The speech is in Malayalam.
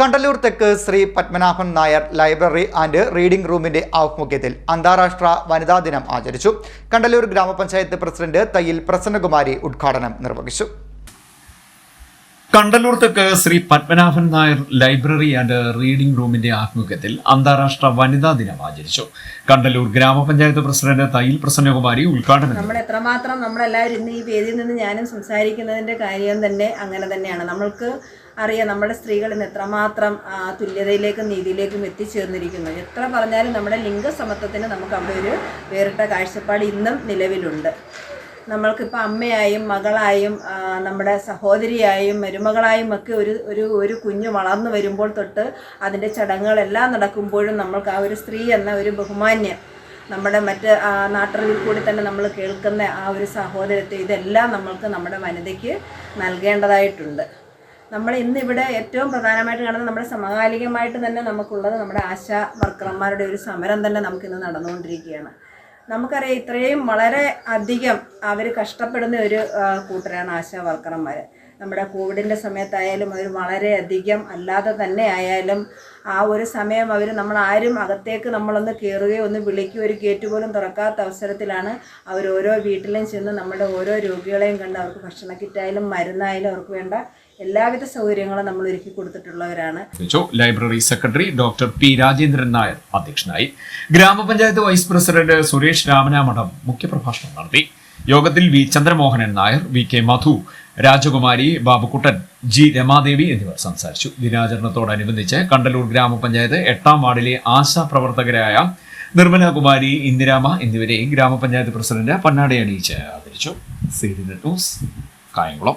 കണ്ടല്ലൂർ തെക്ക് Sree Padmanabhan Nair library and reading റൂമിന്റെ ആഭിമുഖ്യത്തിൽ അന്താരാഷ്ട്ര വനിതാ ദിനം ആചരിച്ചു. കണ്ടല്ലൂർ ഗ്രാമപഞ്ചായത്ത് പ്രസിഡന്റ് തയ്യിൽ പ്രസന്നകുമാരി ഉദ്ഘാടനം നിർവഹിച്ചു. കണ്ടല്ലൂർ തെക്ക് Sree Padmanabhan Nair library and reading റൂമിന്റെ ആഭിമുഖ്യത്തിൽ അന്താരാഷ്ട്ര വനിതാ ദിനം ആചരിച്ചു. കണ്ടല്ലൂർ ഗ്രാമപഞ്ചായത്ത് പ്രസിഡന്റ് തയ്യിൽ പ്രസന്നകുമാരി ഉദ്ഘാടനം. നമ്മൾ എത്രമാത്രം നമ്മളെല്ലാവരും ഇന്ന് ഈ വേദിയിൽ നിന്ന് ഞാനും സംസാരിക്കുന്നതിന്റെ കാര്യം തന്നെ അങ്ങനെ തന്നെയാണ്. നമ്മൾക്ക് അറിയാം നമ്മുടെ സ്ത്രീകൾ ഇന്ന് എത്രമാത്രം തുല്യതയിലേക്കും നീതിയിലേക്കും എത്തിച്ചേർന്നിരിക്കുന്നു. എത്ര പറഞ്ഞാലും നമ്മുടെ ലിംഗസമത്വത്തിന് നമുക്ക് അവിടെ ഒരു വേറിട്ട കാഴ്ചപ്പാട് ഇന്നും നിലവിലുണ്ട്. നമ്മൾക്കിപ്പോൾ അമ്മയായും മകളായും നമ്മുടെ സഹോദരിയായും മരുമകളായും ഒക്കെ ഒരു ഒരു ഒരു കുഞ്ഞ് വളർന്നു വരുമ്പോൾ തൊട്ട് അതിന്റെ ചടങ്ങുകളെല്ലാം നടക്കുമ്പോഴും നമ്മൾക്ക് ആ ഒരു സ്ത്രീ എന്ന ഒരു ബഹുമാന്യം നമ്മുടെ മറ്റ് നാട്ടറിവിൽ കൂടി തന്നെ നമ്മൾ കേൾക്കുന്ന ആ ഒരു സഹോദരത്തെ ഇതെല്ലാം നമ്മൾക്ക് നമ്മുടെ വനിതയ്ക്ക് നൽകേണ്ടതായിട്ടുണ്ട്. നമ്മൾ ഇന്നിവിടെ ഏറ്റവും പ്രധാനമായിട്ട് കാണുന്നത് നമ്മുടെ സമകാലികമായിട്ട് തന്നെ നമുക്കുള്ളത് നമ്മുടെ ആശാ വർക്കർമാരുടെ ഒരു സമരം തന്നെ നമുക്കിന്ന് നടന്നുകൊണ്ടിരിക്കുകയാണ്. നമുക്കറിയാം ഇത്രയും വളരെ അധികം അവർ കഷ്ടപ്പെടുന്ന ഒരു കൂട്ടരാണ് ആശാ വർക്കർമാർ നമ്മുടെ കോവിഡിന്റെ സമയത്തായാലും അവർ വളരെയധികം അല്ലാതെ തന്നെ ആയാലും ആ ഒരു സമയം അവർ നമ്മൾ ആരും അകത്തേക്ക് നമ്മളൊന്ന് കയറുകയോ ഒന്ന് വിളിക്കുകയോ ഒരു ഗേറ്റ് പോലും തുറക്കാത്ത അവസരത്തിലാണ് അവർ ഓരോ വീട്ടിലും ചെന്ന് നമ്മുടെ ഓരോ രോഗികളെയും കണ്ട് അവർക്ക് ഭക്ഷണ കിറ്റായാലും മരുന്നായാലും അവർക്ക് വേണ്ട എല്ലാവിധ സൗകര്യങ്ങളും നമ്മൾ ഒരുക്കി കൊടുത്തിട്ടുള്ളവരാണ്. Library secretary doctor P Rajendran Nair അധ്യക്ഷനായി ഗ്രാമപഞ്ചായത്ത് വൈസ് പ്രസിഡന്റ് സുരേഷ് രാമനാമഠം മുഖ്യപ്രഭാഷണം നടത്തി യോഗത്തിൽ V Chandramohanan Nair V K Madhu Rajakumari Babukuttan G Ramadevi എന്നിവർ സംസാരിച്ചു. ദിനാചരണത്തോടനുബന്ധിച്ച് കണ്ടലൂർ ഗ്രാമപഞ്ചായത്ത് എട്ടാം വാർഡിലെ ആശാ പ്രവർത്തകരായ നിർമ്മലകുമാരി ഇന്ദിരാമ എന്നിവരെ ഗ്രാമപഞ്ചായത്ത് പ്രസിഡന്റ് പന്നാടി അണിയിച്ച് ആദരിച്ചു C D net news Kayamkulam.